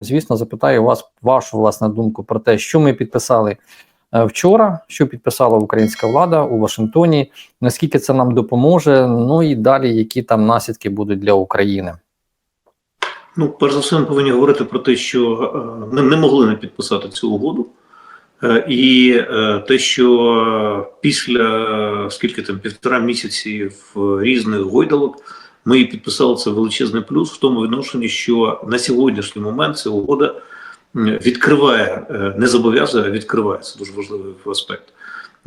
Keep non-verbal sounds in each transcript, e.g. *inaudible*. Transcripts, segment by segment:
звісно, запитаю вас вашу власну думку про те, що ми підписали е, вчора, що підписала українська влада у Вашингтоні, наскільки це нам допоможе, ну і далі, які там наслідки будуть для України. Ну, перш за все, ми повинні говорити про те, що е, ми не могли не підписати цю угоду. Е, І те, що після скільки там півтора місяці в різних гойдалок ми її підписали це величезний плюс в тому відношенні, що на сьогоднішній момент ця угода відкриває, е, не зобов'язує, а відкриває це дуже важливий аспект.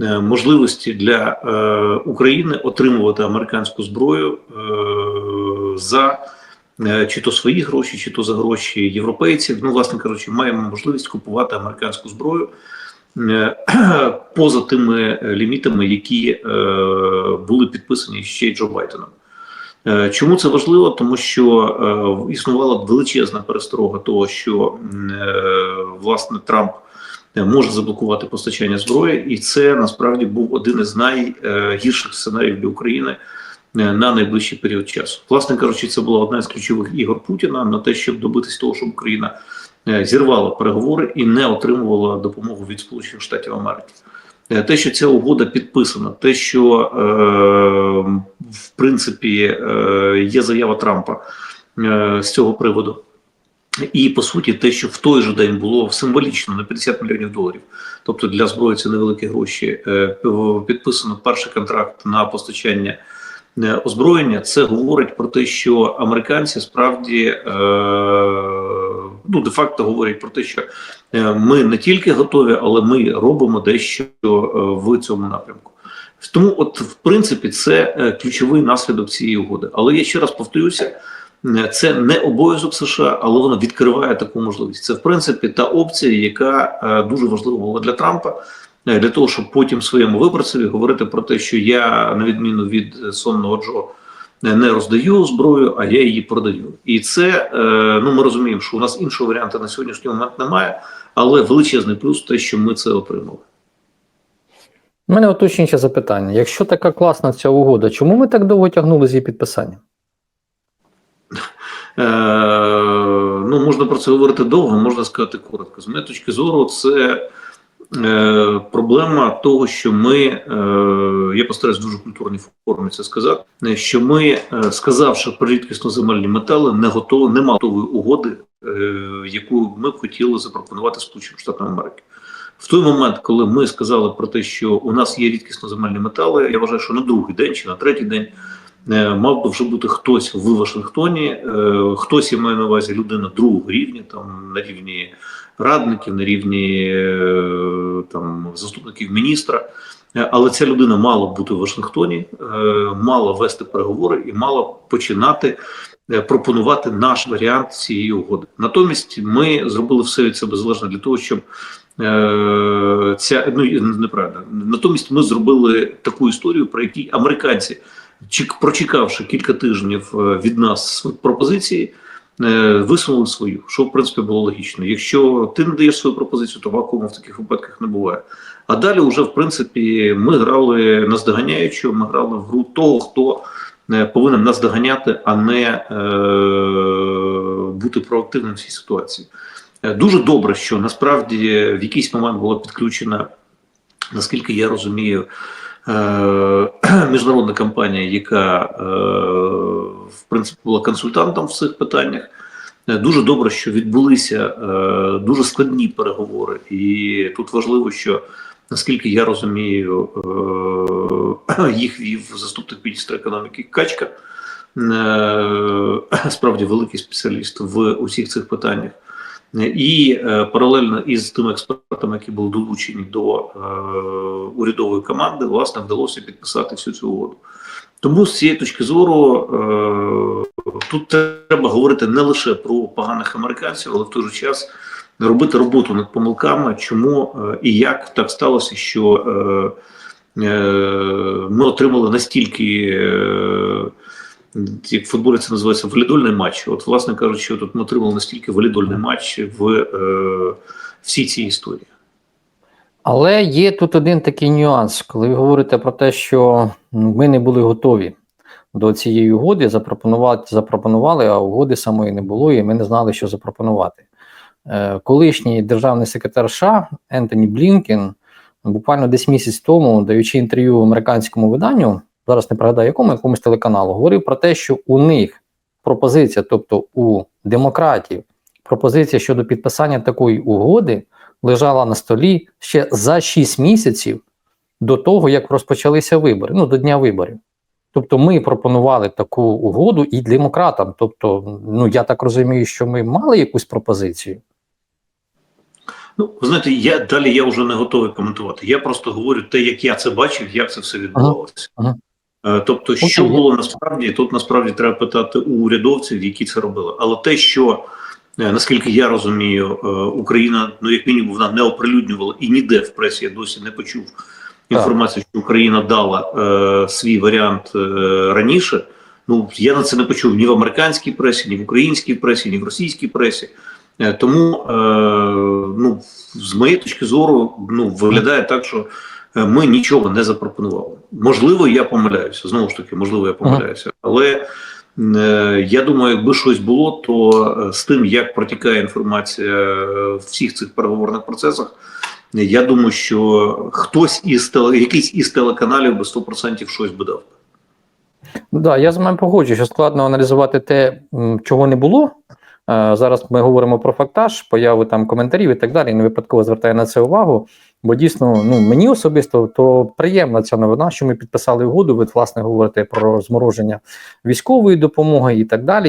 е, Можливості для е, України отримувати американську зброю за чи то свої гроші, чи то за гроші європейців. Ну, власне кажучи, маємо можливість купувати американську зброю поза тими лімітами, які були підписані ще й Джо Байденом. Е, Чому це важливо? Тому що е, існувала величезна пересторога того, що е, власне Трамп може заблокувати постачання зброї, і це насправді був один із найгірших сценаріїв для України на найближчий період часу. Власне кажучи, це була одна з ключових ігор Путіна на те, щоб добитись того, щоб Україна зірвала переговори і не отримувала допомогу від Сполучених Штатів Америки. Е, Те, що ця угода підписана, те, що е, в принципі е, є заява Трампа з цього приводу, і по суті, те, що в той же день було символічно на 50 мільйонів доларів, тобто для зброї це невеликі гроші, підписано перший контракт на постачання озброєння. Це говорить про те, що американці справді ну де-факто говорять про те, що е, ми не тільки готові, але ми робимо дещо е, в цьому напрямку. Тому, от в принципі, це е, ключовий наслідок цієї угоди. Але я ще раз повторюся. Це не обов'язок США, але воно відкриває таку можливість. Це в принципі та опція, яка дуже важлива була для Трампа, для того, щоб потім своєму виборцеві говорити про те, що я, на відміну від сонного Джо, не роздаю зброю, а я її продаю. І це е, ну ми розуміємо, що у нас іншого варіанту на сьогоднішній момент немає, але величезний плюс те, що ми це отримали. У мене уточнююче запитання: якщо така класна ця угода, чому ми так довго тягнули з її підписанням? *laughs* Е, ну, можна про це говорити довго, можна сказати коротко. З моєї точки зору, це е, проблема того, що ми, е, я постараюсь дуже культурній формі це сказати, е, що ми, сказавши про рідкісно земельні метали, не готові, нема готової угоди, яку ми б хотіли запропонувати Сполученим Штатам Америки. В той момент, коли ми сказали про те, що у нас є рідкісно земельні метали, я вважаю, що на другий день чи на третій день мав би вже бути хтось в Вашингтоні, е, хтось я маю на увазі людина другого рівня, там на рівні радників, на рівні е, там заступників міністра. Е, Але ця людина мала бути в Вашингтоні, е, мала вести переговори і мала починати е, пропонувати наш варіант цієї угоди. Натомість ми зробили все від себе залежне для того, щоб е, ця ну неправильно. Натомість ми зробили таку історію, про які американці, прочекавши кілька тижнів е, від нас пропозиції, е, висунули свою, що в принципі було логічно. Якщо ти не даєш свою пропозицію, то вакууму в таких випадках не буває. А далі, вже в принципі, ми грали наздоганяючи, ми грали в гру того, хто е, повинен нас доганяти, а не е, бути проактивним в цій ситуації. Дуже добре, що насправді в якийсь момент була підключена, наскільки я розумію, *clears throat* міжнародна компанія, яка е, в принципі була консультантом в цих питаннях. Е, Дуже добре, що відбулися дуже складні переговори, і тут важливо, що наскільки я розумію, *clears throat* їх вів заступник міністра економіки Качка, е, *clears throat* справді великий спеціаліст в усіх цих питаннях. І е, паралельно із тими експертами, які були долучені до е, урядової команди, власне вдалося підписати всю цю угоду. Тому з цієї точки зору е, тут треба говорити не лише про поганих американців, але в той же час робити роботу над помилками, чому і як так сталося, що ми отримали настільки. Як в футболі це називається валідольний матч. От, власне кажучи, тут ми отримали настільки валідольний матч в е, всій цій історії. Але є тут один такий нюанс, коли ви говорите про те, що ми не були готові до цієї угоди, запропонувати запропонували, а угоди самої не було, і ми не знали, що запропонувати. Е, Колишній державний секретар США Ентоні Блінкен буквально десь місяць тому, даючи інтерв'ю американському виданню, зараз не пригадаю якому, якомусь телеканалу, говорив про те, що у них пропозиція, тобто у демократів, пропозиція щодо підписання такої угоди лежала на столі ще за 6 місяців до того, як розпочалися вибори, ну до дня виборів. Тобто ми пропонували таку угоду і демократам. Тобто, ну я так розумію, що ми мали якусь пропозицію. Ну, ви знаєте, я далі я вже не готовий коментувати. Я просто говорю те, як я це бачив, як це все відбувалося. Ага. Е, Тобто, що було насправді, тут насправді треба питати у урядовців, які це робили. Але те, що е, наскільки я розумію, е, Україна, ну як мінімум, вона не оприлюднювала і ніде в пресі я досі не почув інформацію, що Україна дала е, свій варіант е, раніше. Ну я на це не почув ні в американській пресі, ні в українській пресі, ні в російській пресі. Е, Тому, е, ну, з моєї точки зору, ну, виглядає так, що е, ми нічого не запропонували. Можливо, я помиляюся. Знову ж таки, можливо, я помиляюся. Але е, я думаю, якби щось було, то е, з тим, як протікає інформація е, в всіх цих переговорних процесах, я думаю, що хтось із теле, якийсь із телеканалів би 100% щось би дав. Ну да, я з вами погоджуюсь, що складно аналізувати те, чого не було. Е, Зараз ми говоримо про фактаж, появи там коментарів і так далі. Не випадково звертаю на це увагу. Бо дійсно, ну мені особисто то приємна ця новина, що ми підписали угоду. Ви власне говорите про змороження військової допомоги і так далі.